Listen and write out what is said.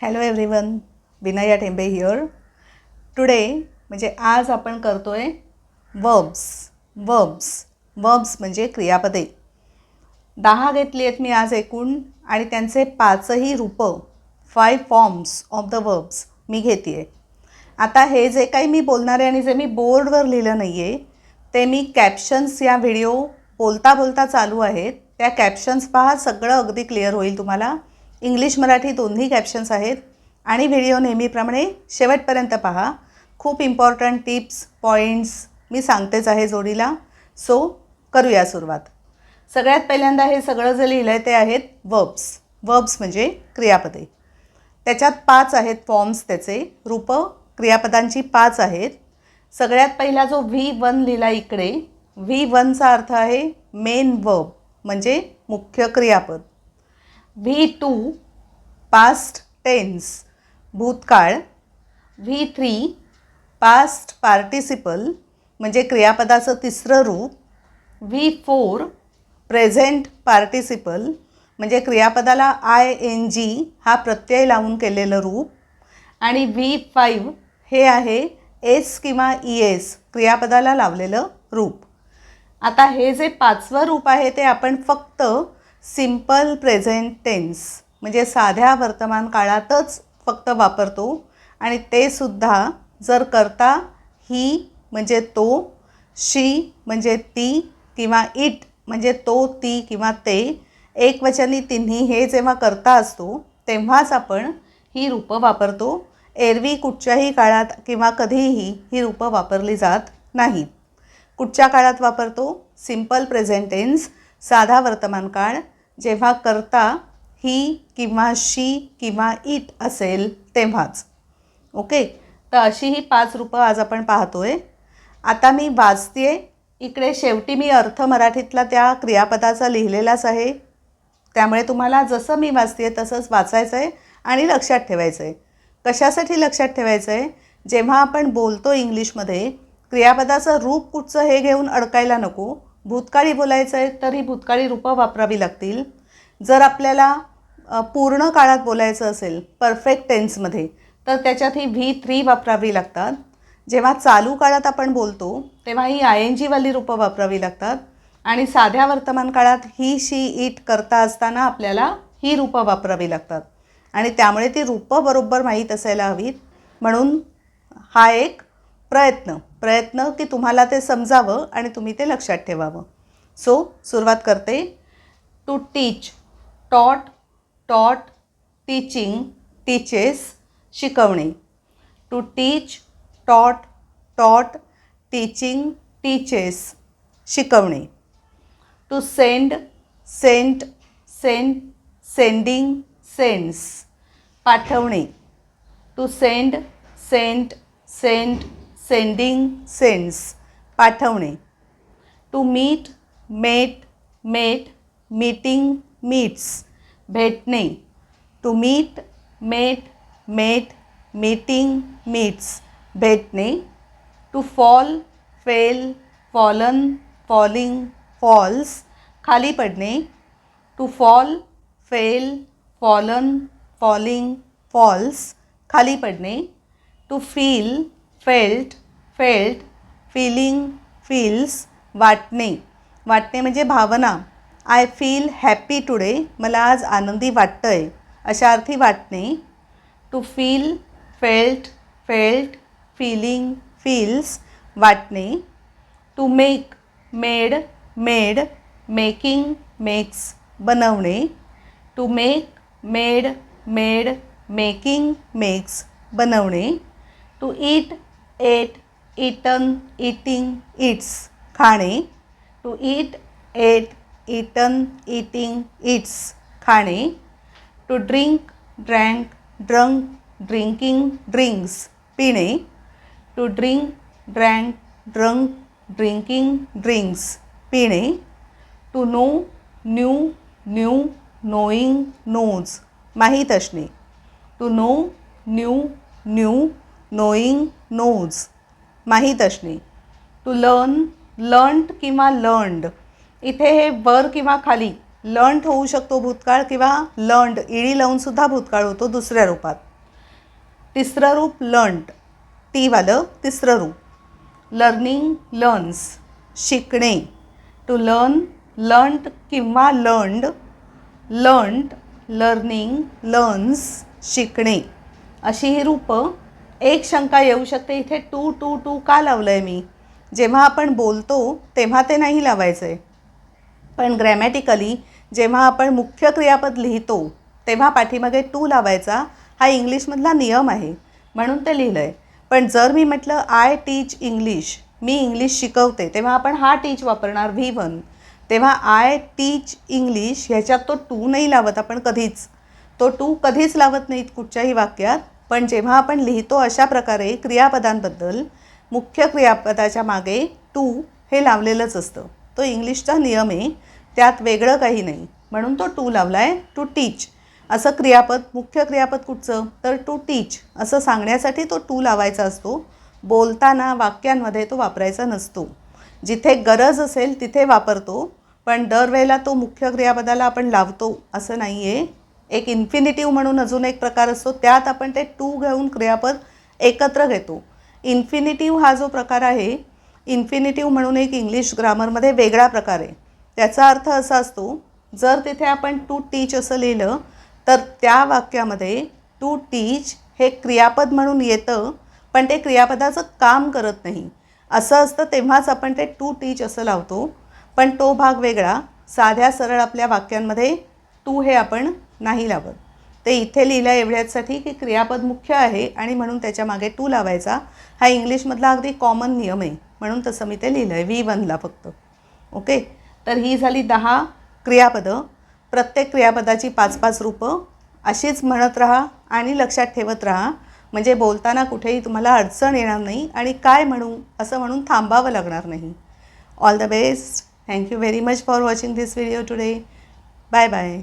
Hello everyone Vinaya Tembe here today म्हणजे आज आपण करतो आहे वर्ब्स वर्ब्स वर्ब्स म्हणजे क्रियापदे. दहा घेतली आहेत मी आज एकूण आणि त्यांचे पाचही रूपं five forms of the verbs मी घेते आहे आता हे जे काही मी बोलणार आहे आणि जे मी बोर्डवर लिहिलं नाही आहे ते मी कॅप्शन्स या व्हिडिओ बोलता बोलता चालू आहेत. त्या कॅप्शन्स पहा सगळं अगदी क्लिअर होईल तुम्हाला. इंग्लिश मराठी दोन्ही कॅप्शन्स आहेत. आणि व्हिडिओ नेहमीप्रमाणे शेवटपर्यंत पहा. खूप इम्पॉर्टंट टिप्स पॉईंट्स मी सांगतेच आहे जोडीला. सो करूया सुरुवात. सगळ्यात पहिल्यांदा हे सगळं जे लिहिलं आहे ते आहेत वर्ब्स वर्ब्स म्हणजे क्रियापदे. त्याच्यात पाच आहेत फॉर्म्स त्याचे. रूपं क्रियापदांची पाच आहेत. सगळ्यात पहिला जो व्ही वन लिहिला इकडे. व्ही वनचा अर्थ आहे मेन वर्ब म्हणजे मुख्य क्रियापद. व्ही टू पास्ट टेन्स भूतकाळ. व्ही थ्री पास्ट पार्टिसिपल म्हणजे क्रियापदाचं तिसरं रूप. व्ही फोर प्रेझेंट पार्टिसिपल म्हणजे क्रियापदाला आय एन जी हा प्रत्यय लावून केलेलं रूप. आणि व्ही फाईव्ह हे आहे एस किंवा ई एस क्रियापदाला लावलेलं रूप. आता हे जे पाचवं रूप आहे ते आपण फक्त सिंपल प्रेझेंट टेन्स म्हणजे साध्या वर्तमान काळातच फक्त वापरतो. आणि ते सुद्धा जर करता ही म्हणजे तो शी म्हणजे ती किंवा इट म्हणजे तो ती किंवा ते एकवचनी तिन्ही हे जेव्हा करता असतो तेव्हाच आपण ही रूपं वापरतो. एरवी कुठच्याही काळात किंवा कधीही ही रूपं वापरली जात नाहीत. कुठच्या काळात वापरतो? सिंपल प्रेझेंटेन्स साधा वर्तमान काळ जेव्हा करता ही किंवा शी किंवा इट असेल तेव्हाच. ओके? तर अशी ही पाच रूपं आज आपण पाहतोय. आता मी वाचते इकडे शेवटी मी अर्थ मराठीतला त्या क्रियापदाचा लिहिलेलाच आहे. त्यामुळे तुम्हाला जसं मी वाचते तसंच वाचायचं आहे आणि लक्षात ठेवायचं आहे कशासाठी लक्षात ठेवायचं आहे जेव्हा आपण बोलतो इंग्लिशमध्ये क्रियापदाचं रूप कुठचं हे घेऊन अडकायला नको. भूतकाळी बोलायचं आहे तर ही भूतकाळी रूपं वापरावी लागतील. जर आपल्याला पूर्ण काळात बोलायचं असेल परफेक्ट टेन्समध्ये तर त्याच्यात ही व्ही थ्री वापरावी लागतात. जेव्हा चालू काळात आपण बोलतो तेव्हा ही आय एन जीवाली रूपं वापरावी लागतात. आणि साध्या वर्तमान काळात ही शी इट करता असताना आपल्याला ही रूपं वापरावी लागतात. आणि त्यामुळे ती रूपं बरोबर माहीत असायला हवीत. म्हणून हा एक प्रयत्न प्रयत्न की तुम्हाला ते समजावं आणि तुम्ही ते लक्षात ठेवावं. सो सुरुवात करते. To teach टॉट टॉट टीचिंग टीचेस शिकवणे to teach taught taught teaching teaches शिकवणे to send sent send sending sends पाठवणे to send sent send sending sends पाठवणे to meet met met meeting meets भेटणे to meet met met meeting meets भेटणे to fall fell fallen falling falls खाली पडणे to fall fell fallen falling falls खाली पडणे to feel felt felt feeling feels वाटणे वाटणे म्हणजे भावना. आय फील हॅपी टुडे मला आज आनंदी वाटतं आहे अशा अर्थी वाटणे. To feel felt felt feeling feels वाटणे. To make made made making makes बनवणे. To make made made making makes बनवणे. To eat ate eaten eating eats खाणे. To eat ate eaten eating eats खाणे. To drink drank drunk drinking drinks पिणे. To drink drank drunk drinking drinks पिणे. To know knew knew knowing knows माहीत असणे. To know knew knew knowing knows माहीत असणे. To learn learned किंवा learned इथे हे वर किंवा खाली लंट होऊ शकतो भूतकाळ किंवा लंड इडी लावून सुद्धा भूतकाळ होतो दुसऱ्या रूपात. तिसरं रूप लंट टीवालं तिसरं रूप. लर्निंग लर्न्स शिकणे. टू लर्न लंट किंवा लंड लंट लर्निंग लर्न्स शिकणे. अशी ही रूपं एक शंका येऊ शकते. इथे टू टू टू का लावलं आहे मी? जेव्हा आपण बोलतो तेव्हा ते नाही लावायचं आहे पण ग्रॅमॅटिकली जेव्हा आपण मुख्य क्रियापद लिहितो तेव्हा पाठीमागे टू लावायचा हा इंग्लिशमधला नियम आहे. म्हणून ते लिहिलं आहे पण जर मी म्हटलं आय टीच इंग्लिश मी इंग्लिश शिकवते तेव्हा आपण हा टीच वापरणार व्ही वन तेव्हा आय टीच इंग्लिश ह्याच्यात तो टू नाही लावत आपण कधीच. तो टू कधीच लावत नाहीत कुठच्याही वाक्यात. पण जेव्हा आपण लिहितो अशा प्रकारे क्रियापदांबद्दल मुख्य क्रियापदाच्या मागे टू हे लावलेलंच असतं. तो इंग्लिशचा नियम आहे त्यात वेगळं काही नाही. म्हणून तो टू लावला आहे टू टीच. असं क्रियापद मुख्य क्रियापद कुठचं? तर टू टीच. असं सांगण्यासाठी तो टू लावायचा असतो. बोलताना वाक्यांमध्ये तो वापरायचा नसतो. जिथे गरज असेल तिथे वापरतो. पण दरवेळेला तो मुख्य क्रियापदाला आपण लावतो असं नाही आहे एक इन्फिनिटिव्ह म्हणून अजून एक प्रकार असतो. त्यात आपण ते टू घेऊन क्रियापद एकत्र घेतो. इन्फिनिटिव्ह हा जो प्रकार आहे इन्फिनिटिव्ह म्हणून एक इंग्लिश ग्रामरमध्ये वेगळा प्रकार आहे. त्याचा अर्थ असा असतो जर तिथे आपण टू टीच असं लिहिलं तर त्या वाक्यामध्ये टू टीच हे क्रियापद म्हणून येतं पण ते क्रियापदाचं काम करत नाही. असं असतं तेव्हाच आपण ते टू टीच असं लावतो. पण तो भाग वेगळा साध्या सरळ आपल्या वाक्यांमध्ये टू हे आपण नाही लावत. ते इथे लिहिलं एवढ्याचसाठी की क्रियापद मुख्य आहे आणि म्हणून त्याच्यामागे टू लावायचा हा इंग्लिशमधला अगदी कॉमन नियम आहे. म्हणून तसं मी ते लिहिलं आहे व्ही वनला फक्त. ओके तर ही झाली दहा क्रियापदं. प्रत्येक क्रियापदाची पाच पाच रूपं. अशीच म्हणत राहा आणि लक्षात ठेवत राहा. म्हणजे बोलताना कुठेही तुम्हाला अडचण येणार नाही आणि काय म्हणू असं म्हणून थांबावं लागणार नाही. All the best thank you very much for watching this video today bye bye